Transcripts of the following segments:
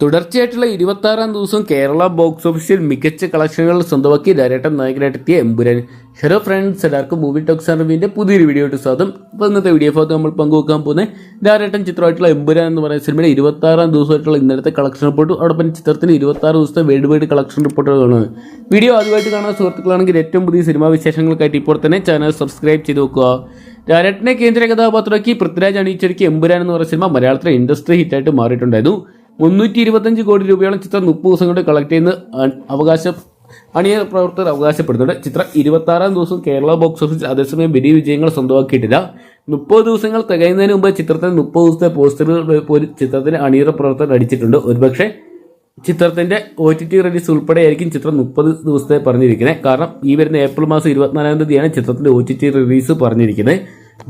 തുടർച്ചയായിട്ടുള്ള ഇരുപത്തി ആറാം ദിവസം കേരള ബോക്സ് ഓഫീസിൽ മികച്ച കളക്ഷനുകൾ സ്വന്തമാക്കി ധാരാട്ടം നായകനായിട്ടെത്തിയ എമ്പുരാൻ. ഹലോ ഫ്രണ്ട്സ് എല്ലാവർക്കും മൂവി ടോക്സ് റിവ്യൂവിന്റെ പുതിയൊരു വീഡിയോ ആയിട്ട് സ്വാഗതം. അപ്പോൾ ഇന്നത്തെ വീഡിയോ ഭാഗത്ത് നമ്മൾ പങ്കുവെക്കാൻ പോകുന്നത് ധാരാട്ടം ചിത്രമായിട്ടുള്ള എമ്പുരാൻ എന്ന് പറയുന്ന സിനിമയുടെ ഇരുപത്തി ആറാം ദിവസമായിട്ടുള്ള ഇന്നലത്തെ കളക്ഷൻ റിപ്പോർട്ടും അതോടൊപ്പം ചിത്രത്തിന് ഇരുപത്തി ആറ് ദിവസത്തെ വേൾഡ് വൈഡ് കളക്ഷൻ റിപ്പോർട്ടുകളാണ് വീഡിയോ ആദ്യമായിട്ട് കാണാൻ സുഹൃത്തുക്കളാണെങ്കിൽ ഏറ്റവും പുതിയ സിനിമാ വിശേഷങ്ങൾക്കായിട്ട് ഇപ്പോൾ തന്നെ ചാനൽ സബ്സ്ക്രൈബ് ചെയ്ത് വെക്കുക. രാരട്ടിനെ കേന്ദ്ര കഥാപാത്രമാക്കി പൃഥ്വിരാജ് അണിയിച്ചൊരുക്കി എമ്പുരാൻ എന്ന് പറയുന്ന സിനിമ മലയാളത്തിലെ ഇൻഡസ്ട്രി ഹിറ്റായിട്ട് മാറിയിട്ടുണ്ടായിരുന്നു. മുന്നൂറ്റി ഇരുപത്തഞ്ച് കോടി രൂപയോളം ചിത്രം മുപ്പത് ദിവസം കൊണ്ട് കളക്ട് ചെയ്യുന്ന അവകാശ അണിയർ പ്രവർത്തകർ അവകാശപ്പെടുന്നുണ്ട്. ചിത്രം ഇരുപത്തി ആറാം ദിവസം കേരള ബോക്സ് ഓഫീസിൽ അതേസമയം വലിയ വിജയങ്ങൾ സ്വന്തമാക്കിയിട്ടില്ല. മുപ്പത് ദിവസങ്ങൾ തികയുന്നതിന് മുമ്പ് ചിത്രത്തിന് മുപ്പത് ദിവസത്തെ പോസ്റ്ററുകൾ പോലും ചിത്രത്തിന് അണിയറ പ്രവർത്തകർ അടിച്ചിട്ടുണ്ട്. ഒരുപക്ഷെ ചിത്രത്തിന്റെ ഒ ടി ടി റിലീസ് ഉൾപ്പെടെയായിരിക്കും ചിത്രം മുപ്പത് ദിവസത്തെ പറഞ്ഞിരിക്കുന്നത്. കാരണം ഈ വരുന്ന ഏപ്രിൽ മാസം ഇരുപത്തിനാലാം തീയതിയാണ് ചിത്രത്തിന്റെ ഒ ടി ടി റിലീസ് പറഞ്ഞിരിക്കുന്നത്.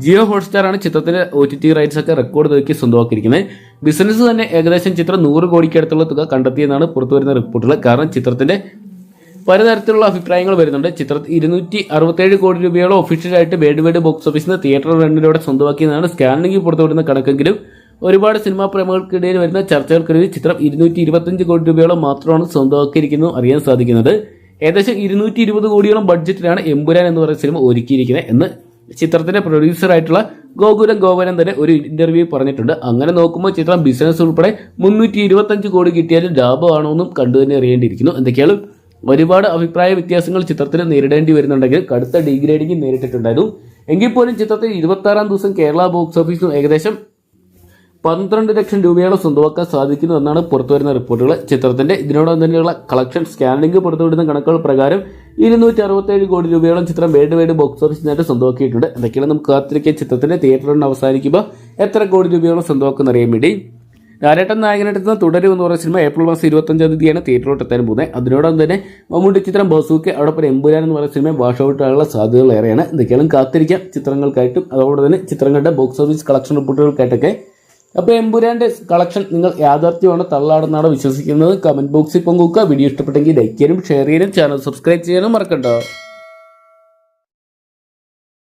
ജിയോ ഹോട്ട്സ്റ്റാർ ആണ് ചിത്രത്തിന്റെ ഒ ടി ടി റൈറ്റ്സ് ഒക്കെ റെക്കോർഡ് നോക്കി സ്വന്തമാക്കിയിരിക്കുന്നത്. ബിസിനസ് തന്നെ ഏകദേശം ചിത്രം നൂറ് കോടിക്ക് അടുത്തുള്ള തുക കണ്ടെത്തിയെന്നാണ് പുറത്തുവരുന്ന റിപ്പോർട്ടുകൾ. കാരണം ചിത്രത്തിന്റെ പലതരത്തിലുള്ള അഭിപ്രായങ്ങൾ വരുന്നുണ്ട്. ചിത്രത്തിൽ ഇരുന്നൂറ്റി അറുപത്തേഴ് കോടി രൂപയോളം ഒഫീഷ്യലായിട്ട് വേഡ് വേഡ് ബോക്സ് ഓഫീസിൽ തിയേറ്റർ റണ്ണിലൂടെ സ്വന്തമാക്കിയതാണ് സ്കാനിംഗ് പുറത്തുവിടുന്ന കണക്കെങ്കിലും ഒരുപാട് സിനിമാ പ്രേമികൾക്കിടയിൽ വരുന്ന ചർച്ചകൾക്കിടയിൽ ചിത്രം ഇരുന്നൂറ്റി ഇരുപത്തഞ്ച് കോടി രൂപയോളം മാത്രമാണ് സ്വന്തമാക്കിയിരിക്കുന്നത് അറിയാൻ സാധിക്കുന്നത്. ഏകദേശം ഇരുന്നൂറ്റി ഇരുപത് കോടിയോളം ബഡ്ജറ്റിലാണ് എമ്പുരാൻ എന്ന് പറയുന്ന സിനിമ ഒരുക്കിയിരിക്കുന്നത് എന്ന് ചിത്രത്തിന്റെ പ്രൊഡ്യൂസറായിട്ടുള്ള ഗോകുലം ഗോപനം തന്നെ ഒരു ഇന്റർവ്യൂ പറഞ്ഞിട്ടുണ്ട്. അങ്ങനെ നോക്കുമ്പോൾ ചിത്രം ബിസിനസ് ഉൾപ്പെടെ മുന്നൂറ്റി ഇരുപത്തഞ്ച് കോടി കിട്ടിയാലും ലാഭമാണോ എന്നും കണ്ടു തന്നെ അറിയേണ്ടിയിരിക്കുന്നു. എന്തൊക്കെയാണ്? ഒരുപാട് അഭിപ്രായ വ്യത്യാസങ്ങൾ ചിത്രത്തിന് നേരിടേണ്ടി വരുന്നുണ്ടെങ്കിൽ കടുത്ത ഡീഗ്രേഡിംഗ് നേരിട്ടിട്ടുണ്ടായിരുന്നു. എങ്കിൽ പോലും ചിത്രത്തിൽ ഇരുപത്തി ആറാം ദിവസം കേരള ബോക്സ് ഓഫീസിൽ ഏകദേശം പന്ത്രണ്ട് ലക്ഷം രൂപയോളം സ്വന്തമാക്കാൻ സാധിക്കുന്നു എന്നാണ് പുറത്തുവരുന്ന റിപ്പോർട്ടുകൾ ചിത്രത്തിന്റെ ഇതിനോടൊപ്പം തന്നെയുള്ള കളക്ഷൻ സ്കാനിംഗ് പുറത്തുവിടുന്ന കണക്കുകൾ പ്രകാരം ഇരുന്നൂറ്റി അറുപത്തേഴ് കോടി രൂപയോളം ചിത്രം വേൾഡ് വൈഡ് ബോക്സ് ഓഫീസ് നേട്ടം സ്വന്തമാക്കിയിട്ടുണ്ട്. എന്തൊക്കെയാണ് നമുക്ക് കാത്തിരിക്കുക ചിത്രത്തിന്റെ തിയേറ്റർ റൺ അവസാനിക്കുമ്പോൾ എത്ര കോടി രൂപയോളം സ്വന്തമാക്കുന്ന അറിയാൻ വേണ്ടി. ലാലേട്ടൻ നായകനെടുത്തുന്ന തുടരും എന്ന് പറയുന്ന സിനിമ ഏപ്രിൽ മാസം ഇരുപത്തഞ്ചാം തീയതിയാണ് തിയേറ്ററിലോട്ട് എത്താൻ പോകുന്നത്. അതിനോടൊപ്പം തന്നെ മമ്മൂട്ടി ചിത്രം ബസൂക്ക് അതോടൊപ്പം എമ്പുരാൻ എന്ന് പറയുന്ന സിനിമ വാഷ് ഔട്ട് ആയുള്ള സാധ്യതകൾ ഏറെയാണ്. എന്തൊക്കെയാണ് കാത്തിരിക്കാം ചിത്രങ്ങൾക്കായിട്ടും അതോടൊപ്പം തന്നെ ചിത്രങ്ങളുടെ ബോക്സ് ഓഫീസ് കളക്ഷൻ റിപ്പോർട്ടുകൾക്കായിട്ടൊക്കെ അപ്പോൾ എമ്പുരാന്റെ കളക്ഷൻ നിങ്ങൾ യാഥാർത്ഥ്യമാണ് തള്ളാടെന്നാണ് വിശ്വസിക്കുന്നത്. കമന്റ് ബോക്സിൽ പങ്കുവെക്കുക. വീഡിയോ ഇഷ്ടപ്പെട്ടെങ്കിൽ ലൈക്ക് ചെയ്യാനും ഷെയർ ചെയ്യാനും ചാനൽ സബ്സ്ക്രൈബ് ചെയ്യാനും മറക്കണ്ട.